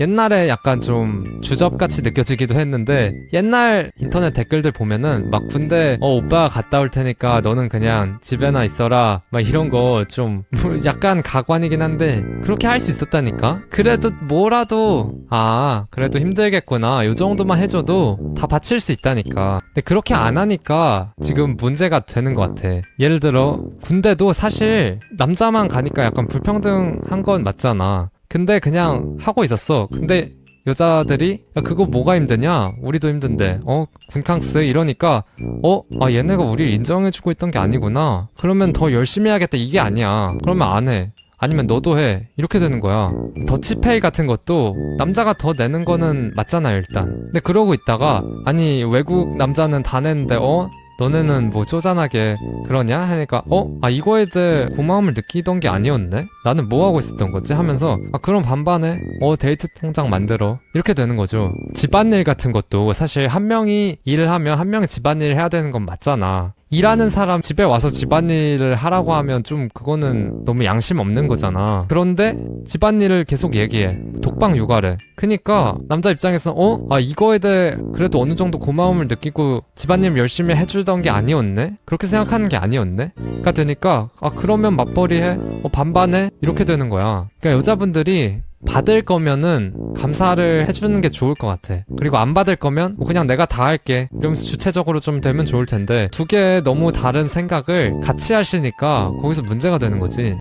옛날에 약간 좀 주접같이 느껴지기도 했는데 옛날 인터넷 댓글들 보면은 막 군대 어 오빠가 갔다 올 테니까 너는 그냥 집에나 있어라. 막 이런 거 좀 약간 가관이긴 한데 그렇게 할 수 있었다니까? 그래도 뭐라도 아 그래도 힘들겠구나. 요 정도만 해줘도 다 바칠 수 있다니까. 근데 그렇게 안 하니까 지금 문제가 되는 것 같아. 예를 들어 군대도 사실 남자만 가니까 약간 불평등한 건 맞잖아 근데 그냥 하고 있었어. 근데 여자들이 야 그거 뭐가 힘드냐? 우리도 힘든데. 어? 군캉스 이러니까 어? 아 얘네가 우리를 인정해주고 있던 게 아니구나. 그러면 더 열심히 해야겠다. 이게 아니야. 그러면 안 해. 아니면 너도 해. 이렇게 되는 거야. 더치페이 같은 것도 남자가 더 내는 거는 맞잖아요 일단. 근데 그러고 있다가 아니 외국 남자는 다 내는데 어 너네는 뭐 쪼잔하게 그러냐? 하니까 어? 아 이거에 대해 고마움을 느끼던 게 아니었네? 나는 뭐 하고 있었던 거지? 하면서 아 그럼 반반해. 어 데이트 통장 만들어. 이렇게 되는 거죠. 집안일 같은 것도 사실 한 명이 일을 하면 한 명이 집안일을 해야 되는 건 맞잖아. 일하는 사람 집에 와서 집안일을 하라고 하면 좀 그거는 너무 양심 없는 거잖아. 그런데 집안일을 계속 얘기해 독방 육아래 그니까 남자 입장에서 어? 아 이거에 대해 그래도 어느 정도 고마움을 느끼고 집안일 열심히 해주던 게 아니었네? 그렇게 생각하는 게 아니었네? 가 되니까 아 그러면 맞벌이 해? 어 반반해? 이렇게 되는 거야 그러니까 여자분들이 받을 거면은 감사를 해주는 게 좋을 것 같아. 그리고 안 받을 거면 뭐 그냥 내가 다 할게. 이러면서 주체적으로 좀 되면 좋을 텐데 두 개의 너무 다른 생각을 같이 하시니까 거기서 문제가 되는 거지.